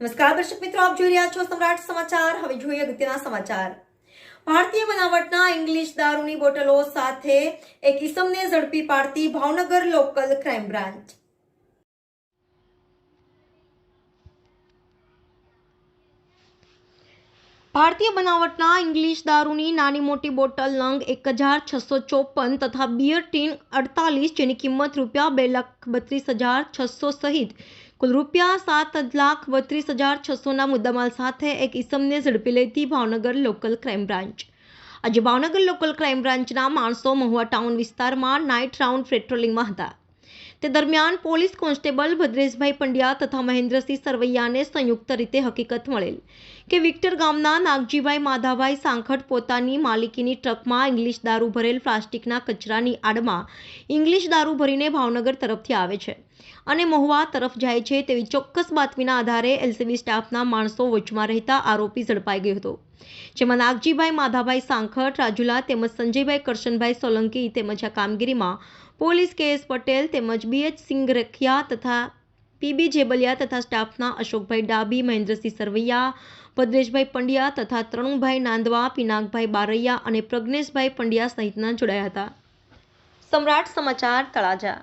નમસ્કાર દર્શક મિત્રો, આપ જોઈ રહ્યા છો સમ્રાટ સમાચાર. હવે જોઈએ અગત્યના સમાચાર. ભારતીય બનાવટના ઇંગ્લિશ દારૂની બોટલો સાથે એક ઇસમને ઝડપી પાડતી ભાવનગર લોકલ ક્રાઇમ બ્રાન્ચ. ભારતીય બનાવટના ઇંગ્લિશ દારૂની નાની મોટી બોટલ નંગ એક હજાર છસો ચોપન તથા બિયર ટીન અડતાલીસ જેની કિંમત રૂપિયા બે લાખ બત્રીસ હજાર છસો સહિત કુલ રૂપિયા સાત લાખ બત્રીસ હજાર છસોના મુદ્દામાલ સાથે એક ઇસમને ઝડપી લેતી ભાવનગર લોકલ ક્રાઇમ બ્રાન્ચ. આજે ભાવનગર લોકલ ક્રાઇમ બ્રાન્ચના માણસો મહુવા ટાઉન વિસ્તારમાં નાઇટ રાઉન્ડ પેટ્રોલિંગમાં હતા. તે દરમિયાન પોલીસ કોન્સ્ટેબલ ભદ્રેશભાઈ પંડ્યા તથા મહેન્દ્રસિંહ સરવૈયાને સંયુક્ત રીતે હકીકત મળેલ કે વિક્ટર ગામના નાગજીભાઈ માધાભાઈ સાંખટ પોતાની માલિકીની ટ્રકમાં ઇંગ્લિશ દારૂ ભરેલ પ્લાસ્ટિકના કચરાની આડમાં ઇંગ્લિશ દારૂ ભરીને ભાવનગર તરફથી આવે છે. અને મહુવા તરફ જાય છે તેવી ચોક્કસ બાતમીના આધારે એલસીબી સ્ટાફના માણસો વચમાં રહેતા આરોપી ઝડપાઈ ગયો હતો. જેમાં નાગજીભાઈ, માધાભાઈ સાંખટ રાજુલા તેમજ સંજયભાઈ કરશનભાઈ સોલંકી તેમજ આ કામગીરીમાં પોલીસ કે એસ પટેલ તેમજ બીએચ સિંઘ રખિયા તથા પીબી જેબલિયા તથા સ્ટાફના અશોકભાઈ ડાબી મહેન્દ્રસિંહ સરવૈયા, ભદ્રેશભાઈ પંડ્યા તથા ત્રણુભાઈ નાંદવા, પિનાકભાઈ બારૈયા અને પ્રજ્ઞેશભાઈ પંડ્યા સહિતના જોડાયા હતા. સમ્રાટ સમાચાર તળાજા